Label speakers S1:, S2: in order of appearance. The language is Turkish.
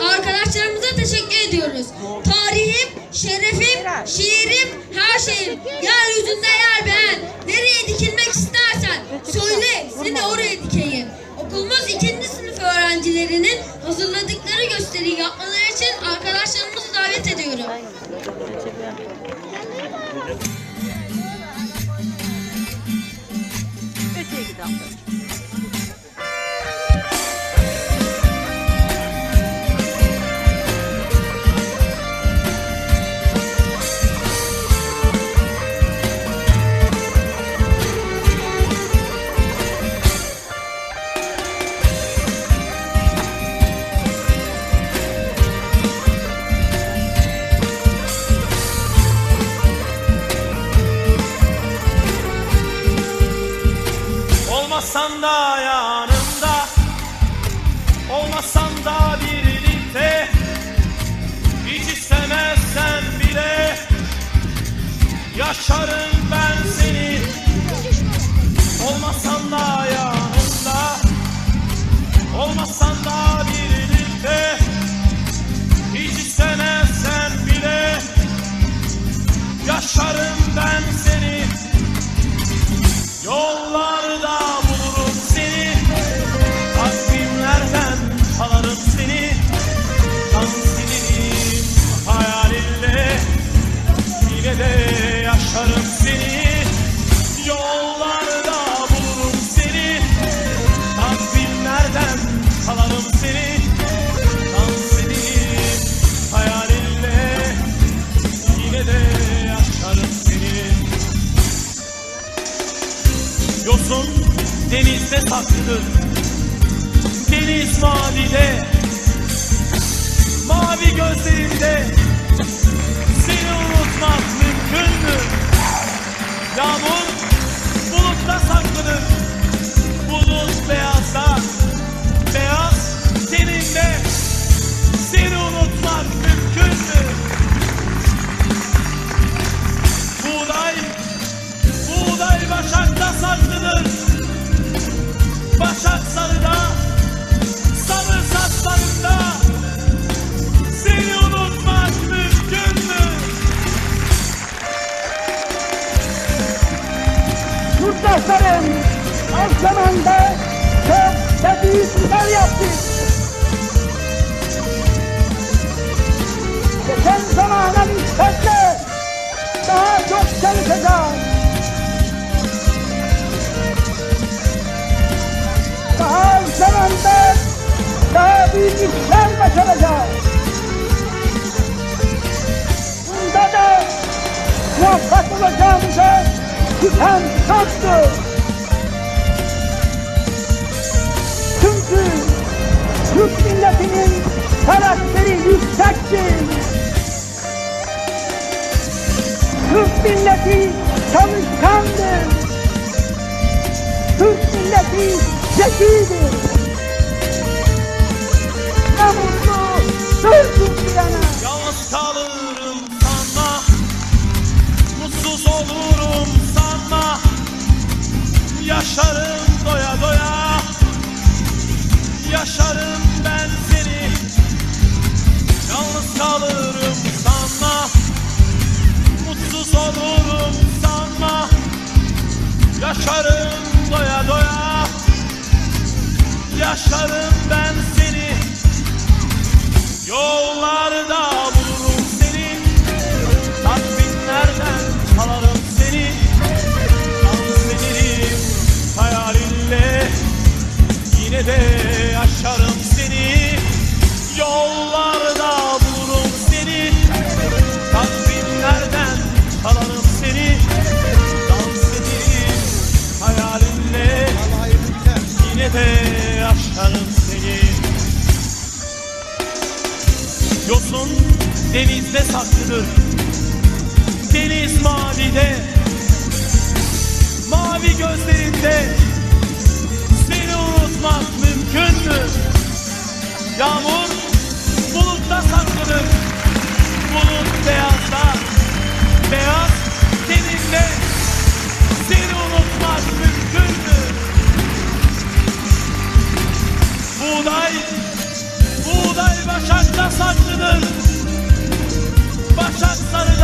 S1: arkadaşlarımıza teşekkür ediyoruz. Tarihim, şerefim, şiirim, her şeyim. Yeryüzünde yer beğen. Nereye dikilmek istersen söyle seni oraya dikeyim. Okulumuz ikinci sınıf öğrencilerinin hazırladıkları gösteriyi yapmaları için arkadaşlarımızı davet ediyorum.
S2: Yaşarım ben Yosun denizde saklıdır Deniz mavide Mavi gözlerinde. Seni unutmak
S3: Yurttaşlarım az zamanda çok ve büyük işler yaptık. Geçen zamana nispetle daha çok çalışacağız. Daha zamanda daha büyük işler başaracağız. Çoktur. Çünkü Türk milletinin karakteri yüksektir. Türk milleti çalışkandır. Türk milleti zekidir. Ne mutlu Türk'üm diyene.
S2: Yalnız kalırım sanma Mutsuz olurum Yaşarım doya doya. Yaşarım ben seni. Yalnız kalırım sanma. Mutsuz olurum sanma. Yaşarım doya doya. Yaşarım denizde saklıdır Deniz mavide Mavi gözlerinde. Seni unutmak mümkün mü? Yağmur bulutta saklıdır Bulut beyazda Beyaz teninde Seni unutmak mümkün mü? Buğday Buğday başak saçların Kavuşak